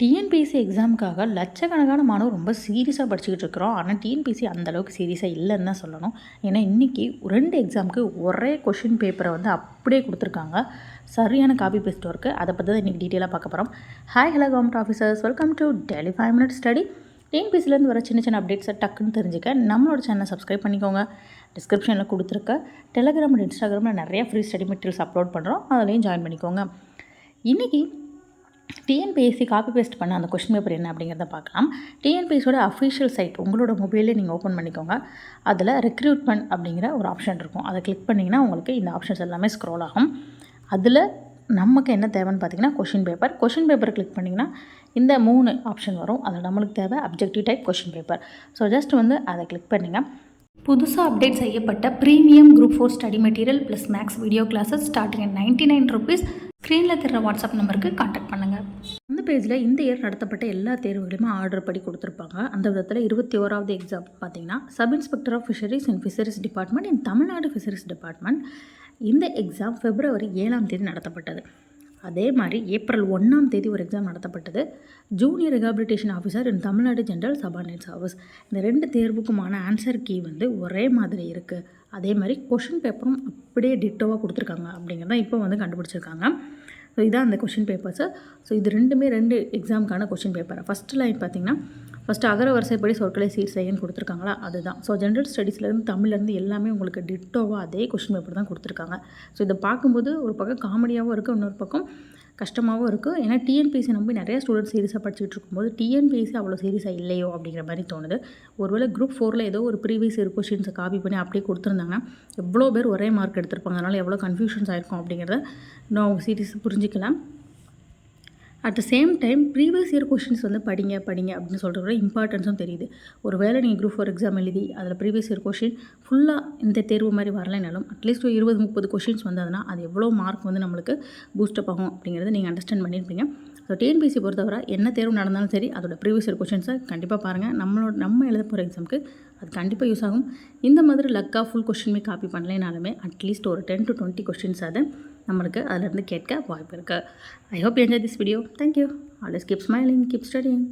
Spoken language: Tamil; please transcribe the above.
டிஎன்பிஎஸ்சி எக்ஸாமுக்காக லட்சக்கணக்கான மாணவர் ரொம்ப சீரியஸாக படிச்சுக்கிட்டு இருக்கிறோம். ஆனால் டிஎன்பிஎஸ்சி அந்தளவுக்கு சீரியஸாக இல்லைன்னு தான் சொல்லணும். ஏன்னா இன்றைக்கி ரெண்டு எக்ஸாமுக்கு ஒரே கொஷின் பேப்பரை வந்து அப்படியே கொடுத்துருக்காங்க. சரியான காப்பி பேஸ்ட் ஒர்க்கு அதை பற்றி தான் இன்றைக்கி டீட்டெயிலாக பார்க்க போகிறோம் hi hello government officers welcome to daily five minute study டிஎன்பிஎஸ்சிலேருந்து வர சின்ன சின்ன அப்டேட்ஸை டக்குன்னு தெரிஞ்சுக்க. நம்மளோட சேனலை சப்ஸ்கிரைப் பண்ணிக்கோங்க. டிஸ்கிரிப்ஷனில் கொடுத்துருக்க டெலகிராம் அண்ட் இன்ஸ்டாகிராமில் நிறையா ஃப்ரீ ஸ்டடி மெட்டீரியல்ஸ் அப்லோட் பண்ணுறோம் அதுலேயும் ஜாயின் பண்ணிக்கோங்க. இன்றைக்கி டிஎன்பிஎஸ்சி காப்பி பேஸ்ட் பண்ண அந்த கொஷின் பேப்பர் என்ன அப்படிங்கிறத பார்க்கலாம். டிஎன்பிஎஸ்சியோட அஃபிஷியல் சைட் உங்களோட மொபைலே நீங்கள் ஓப்பன் பண்ணிக்கோங்க. அதில் ரெக்ரூட்மெண்ட் அப்படிங்கிற ஒரு ஆப்ஷன் இருக்கும். அதை கிளிக் பண்ணிங்கன்னா உங்களுக்கு இந்த ஆப்ஷன்ஸ் எல்லாமே ஸ்க்ரோல் ஆகும். அதில் நமக்கு என்ன தேவைன்னு பார்த்தீங்கன்னா question paper question paper click பண்ணிங்கன்னா இந்த மூணு ஆப்ஷன் வரும். அதில் நம்மளுக்கு தேவை objective type question paper so just வந்து அதை கிளிக் பண்ணுங்கள் புதுசாக அப்டேட் செய்யப்பட்ட premium group for study material plus max video classes starting ninety nine rupees ஸ்க்ரீனில் தர வாட்ஸ்அப் நம்பருக்கு கான்டாக்ட் பண்ணுங்கள் பேஜில் இந்த இயர் நடத்தப்பட்ட எல்லா தேர்வுகளையுமே ஆர்டர் படி கொடுத்துருப்பாங்க. அந்த விதத்தில் இருபத்தி ஓராவது எக்ஸாம் பார்த்தீங்கன்னா sub inspector of fisheries in fisheries department in Tamil Nadu fisheries department இந்த எக்ஸாம் பிப்ரவரி ஏழாம் தேதி நடத்தப்பட்டது. அதே மாதிரி ஏப்ரல் ஒன்றாம் தேதி ஒரு எக்ஸாம் நடத்தப்பட்டது. Junior rehabilitation officer in Tamil Nadu general subordinate service இந்த ரெண்டு தேர்வுக்குமான ஆன்சர் கீ வந்து ஒரே மாதிரி இருக்குது அதே மாதிரி கொஷின் பேப்பரும் அப்படியே டிட்டோவாக கொடுத்துருக்காங்க. அப்படிங்கிறத இப்போ வந்து கண்டுபிடிச்சிருக்காங்க. ஸோ இதான் அந்த கொஷின் பேப்பர்ஸு ஸோ இது ரெண்டுமே ரெண்டு எக்ஸாமுக்கான கொஷின் பேப்பர் ஃபஸ்ட்டு லைன் பார்த்திங்கன்னா ஃபஸ்ட்டு அகர வரிசைப்படி சொற்களை சீர் செய்யன்னு கொடுத்துருக்காங்களா? அதுதான். ஸோ ஜென்ரல் ஸ்டடீஸ்லேருந்து தமிழ்லேருந்து எல்லாமே உங்களுக்கு டிட்டோவாக அதே கொஷின் பேப்பர் தான் கொடுத்துருக்காங்க. ஸோ இதை பார்க்கும்போது ஒரு பக்கம் காமெடியாகவும் இருக்குது இன்னொரு பக்கம் கஷ்டமாகவும் இருக்குது ஏன்னா டிஎன்பிஎஸ்சி நம்பி நிறைய ஸ்டூடெண்ட்ஸ் சீரியஸாக படிச்சுட்டு இருக்கும்போது டிஎன்பிஎஸ்சி அவ்வளோ சீரியஸாக இல்லையோ அப்படிங்கிற மாதிரி தோணுது. ஒருவேளை குரூப் ஃபோரில் ஏதோ ஒரு ப்ரீவியஸ் இயர் கொஷின்ஸை காப்பி பண்ணி அப்படியே கொடுத்துருந்தாங்கன்னா எவ்வளோ பேர் ஒரே மார்க் எடுத்திருப்பாங்க. அதனால் எவ்வளோ கன்ஃபியூஷன்ஸ் ஆயிருக்கும் அப்படிங்கிறத நான் அவங்க serious புரிஞ்சிக்கலாம். At the same time previous year questions வந்து படிங்க படிங்க அப்படின்னு சொல்கிற இம்பார்ட்டன்ஸும் தெரியுது. ஒரு வேளை நீங்கள் குரூப் ஃபோர் எக்ஸாம் எழுதி அதில் ப்ரீவியஸ் இயர் கொஷின் ஃபுல்லாக இந்த தேர்வு மாதிரி வரலைனாலும் அட்லீஸ்ட் ஒரு இருபது முப்பது கொஷின்ஸ் வந்ததுன்னா அது எவ்வளோ மார்க் வந்து நம்மளுக்கு பூஸ்டப் ஆகும் அப்படிங்கிறத நீங்கள் அண்டர்ஸ்டாண்ட் பண்ணியிருப்பீங்க. ஸோ டிஎன்பிசி பொறுத்தவரை என்ன தேர்வு நடந்தாலும் சரி அதோட ப்ரீவியஸ் இயர் கொஷின்ஸை கண்டிப்பாக பாருங்கள் நம்மளோட நம்ம எழுத போகிற எக்ஸாமுக்கு அது கண்டிப்பாக யூஸ் ஆகும். இந்த மாதிரி லக்காக ஃபுல் கொஷினுமே காப்பி பண்ணலைனாலுமே அட்லீஸ்ட் ஒரு டென் டு டுவெண்ட்டி கொஷின்ஸ் அதை நம்மளுக்கு அதிலேருந்து கேட்க வாய்ப்பு இருக்குது I hope enjoy this video thank you always keep smiling keep studying